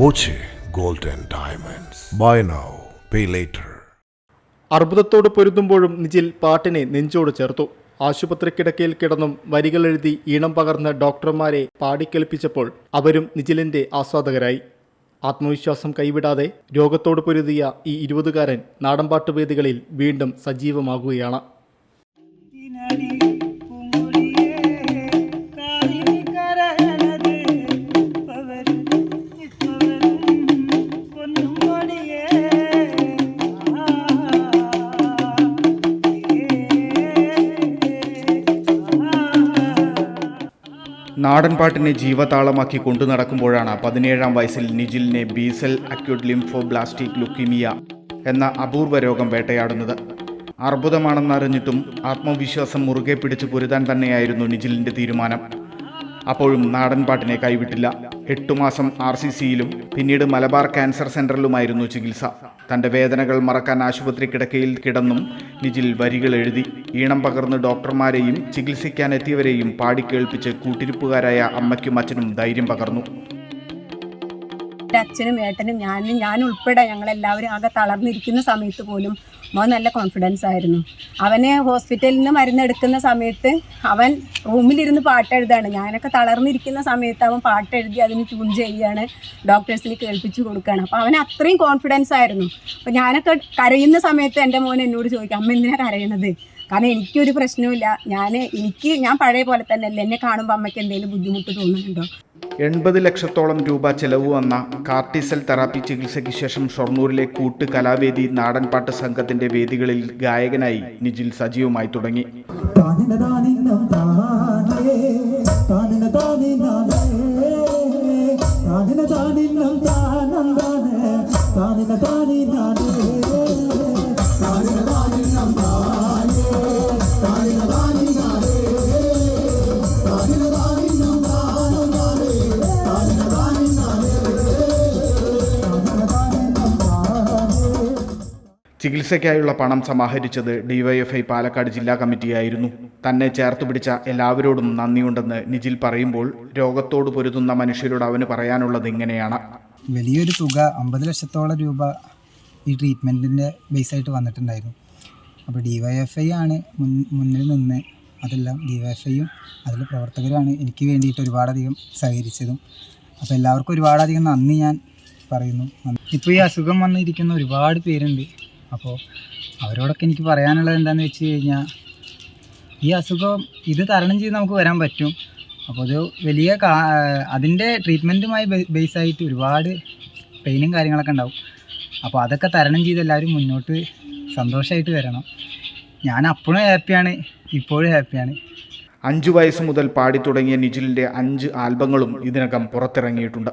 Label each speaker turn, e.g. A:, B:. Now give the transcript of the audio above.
A: Boche gold and Diamonds. Buy now, pay later.
B: അർബുദത്തോട് പൊരുതുമ്പോഴും നിജിൽ പാട്ടിനെ നെഞ്ചോട് ചേർത്തു ആശുപത്രി കിടക്കയിൽ കിടന്നും വരികൾ എഴുതി ഈണം പകർന്ന ഡോക്ടർമാരെ പാടിക്കേൽപ്പിച്ചപ്പോൾ അവരും നിജിലിന്റെ ആസ്വാദകരായി ആത്മവിശ്വാസം കൈവിടാതെ രോഗത്തോട് പൊരുതിയ ഈ ഇരുപതുകാരൻ നാടൻപാട്ട് വേദികളിൽ വീണ്ടും സജീവമാകുകയാണ്
C: നാടൻപാട്ടിനെ ജീവതാളമാക്കി കൊണ്ടു നടക്കുമ്പോഴാണ് പതിനേഴാം വയസ്സിൽ നിജിലിനെ B cell acute lymphoblastic leukaemia എന്ന അപൂർവ രോഗം വേട്ടയാടുന്നത്. അർബുദമാണെന്നറിഞ്ഞിട്ടും ആത്മവിശ്വാസം മുറുകെ പിടിച്ച് പൊരുതാൻ തന്നെയായിരുന്നു നിജിലിന്റെ തീരുമാനം. അപ്പോഴും നാടൻപാട്ടിനെ കൈവിട്ടില്ല. എട്ടുമാസം ആർ സി സിയിലും പിന്നീട് മലബാർ ക്യാൻസർ സെന്ററിലുമായിരുന്നു ചികിത്സ. തന്റെ വേദനകൾ മറക്കാൻ ആശുപത്രി കിടക്കയിൽ കിടന്നും നിജിൽ വരികൾ എഴുതി ഈണം പകർന്ന് ഡോക്ടർമാരെയും ചികിത്സിക്കാനെത്തിയവരെയും പാടിക്കേൾപ്പിച്ച് കൂട്ടിരിപ്പുകാരായ അമ്മയ്ക്കും അച്ഛനും ധൈര്യം പകർന്നു.
D: അച്ഛനും ഏട്ടനും ഞാനും ഞാൻ ഉൾപ്പെടെ ഞങ്ങളെല്ലാവരും ആകെ തളർന്നിരിക്കുന്ന സമയത്ത് പോലും മോൻ നല്ല കോൺഫിഡൻസ് ആയിരുന്നു. അവനെ ഹോസ്പിറ്റലിൽ നിന്ന് മരുന്നെടുക്കുന്ന സമയത്ത് അവൻ റൂമിലിരുന്ന് പാട്ട് എഴുതാണ്. ഞാനൊക്കെ തളർന്നിരിക്കുന്ന സമയത്ത് അവൻ പാട്ട് എഴുതി അതിന് ട്യൂൺ ചെയ്യുകയാണ് ഡോക്ടേഴ്സിന് കേൾപ്പിച്ചു കൊടുക്കുകയാണ് അപ്പോൾ അവന് അത്രയും കോൺഫിഡൻസ് ആയിരുന്നു. അപ്പോൾ ഞാനൊക്കെ കരയുന്ന സമയത്ത് എന്റെ മോൻ എന്നോട് ചോദിക്കും അമ്മ എന്തിനാണ് കരയണത്? കാരണം എനിക്കൊരു പ്രശ്നവുമില്ല. ഞാൻ എനിക്ക് ഞാൻ പഴയ പോലെ തന്നെ അല്ലേ എന്നെ കാണുമ്പോൾ അമ്മയ്ക്ക് എന്തെങ്കിലും ബുദ്ധിമുട്ട് തോന്നുന്നുണ്ടോ?
C: എൺപത് ലക്ഷത്തോളം രൂപ ചെലവ് വന്ന കാർട്ടിസൽ തെറാപ്പി ചികിത്സയ്ക്ക് ശേഷം ഷൊർണൂരിലെ കൂട്ട് കലാവേദി നാടൻപാട്ട് സംഘത്തിന്റെ വേദികളിൽ ഗായകനായി നിജിൽ സജീവമായി തുടങ്ങി.
E: താനിന താനിന താനേ താനിന താനിന
C: ചികിത്സയ്ക്കായുള്ള പണം സമാഹരിച്ചത് ഡിവൈഎഫ്ഐ പാലക്കാട് ജില്ലാ കമ്മിറ്റിയായിരുന്നു. തന്നെ ചേർത്ത് പിടിച്ച എല്ലാവരോടും നന്ദിയുണ്ടെന്ന് നിജിൽ പറയുമ്പോൾ രോഗത്തോട് പൊരുതുന്ന മനുഷ്യരോട് അവന് പറയാനുള്ളത് ഇങ്ങനെയാണ്.
F: വലിയൊരു തുക അമ്പത് ലക്ഷത്തോളം രൂപ ഈ ട്രീറ്റ്മെന്റിന്റെ ബേസായിട്ട് വന്നിട്ടുണ്ടായിരുന്നു. അപ്പോൾ ഡി വൈ എഫ് ഐ ആണ് മുൻ മുന്നിൽ നിന്ന് അതെല്ലാം ഡി വൈ എഫ് ഐയും അതിലെ പ്രവർത്തകരാണ് എനിക്ക് വേണ്ടിയിട്ട് ഒരുപാടധികം സഹകരിച്ചതും. അപ്പോൾ എല്ലാവർക്കും ഒരുപാടധികം നന്ദി ഞാൻ പറയുന്നു. ഇപ്പോൾ ഈ അസുഖം വന്നിരിക്കുന്ന ഒരുപാട് പേരുണ്ട്. അപ്പോൾ അവരോടൊക്കെ എനിക്ക് പറയാനുള്ളത് എന്താണെന്ന് വെച്ച് കഴിഞ്ഞാൽ ഈ അസുഖം ഇത് തരണം ചെയ്ത് നമുക്ക് വരാൻ പറ്റും. അപ്പോൾ അത് വലിയ കാ അതിന്റെ ട്രീറ്റ്മെന്റുമായി ബേസ് ആയിട്ട് ഒരുപാട് പെയിനും കാര്യങ്ങളൊക്കെ ഉണ്ടാവും. അപ്പോൾ അതൊക്കെ തരണം ചെയ്ത് എല്ലാവരും മുന്നോട്ട് സന്തോഷമായിട്ട് വരണം. ഞാൻ അപ്പോഴും ഹാപ്പിയാണ് ഇപ്പോഴും ഹാപ്പിയാണ്
C: അഞ്ചു വയസ്സ് മുതൽ പാടി തുടങ്ങിയ നിജിലിന്റെ അഞ്ച് ആൽബങ്ങളും ഇതിനകം പുറത്തിറങ്ങിയിട്ടുണ്ട്.